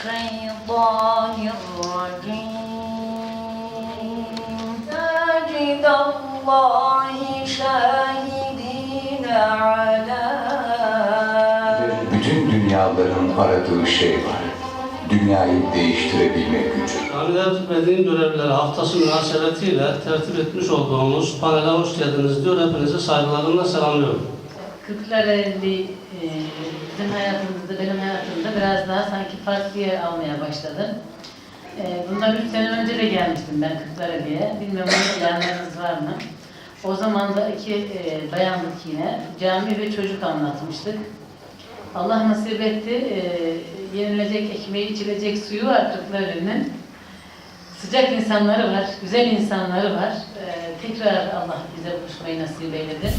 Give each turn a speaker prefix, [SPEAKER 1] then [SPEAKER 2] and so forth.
[SPEAKER 1] الشيطان الرجيم ساجد الله شاهدين على
[SPEAKER 2] Bütün dünyaların aradığı şey var. Dünyayı değiştirebilme gücü.
[SPEAKER 3] Camiler Medeni Görevlileri Haftası münasebetiyle tertip etmiş olduğumuz panele hoş geldiniz diyor. Hepinizi saygılarımla selamlıyorum.
[SPEAKER 4] Kırklareli e, bizim hayatımızda, benim hayatımda biraz daha sanki farklı yer almaya başladı. E, bundan üç sene önce de gelmiştim ben Kırklareli'ye. Bilmiyorum onun ilanlarınız var mı? O zaman da iki e, yine cami ve çocuk anlatmıştık. Allah nasip etti, e, yenilecek ekmeği, içilecek suyu var Kırklareli'nin. Sıcak insanları var, güzel insanları var. Tekrar Allah bize buluşmayı nasip eyledi.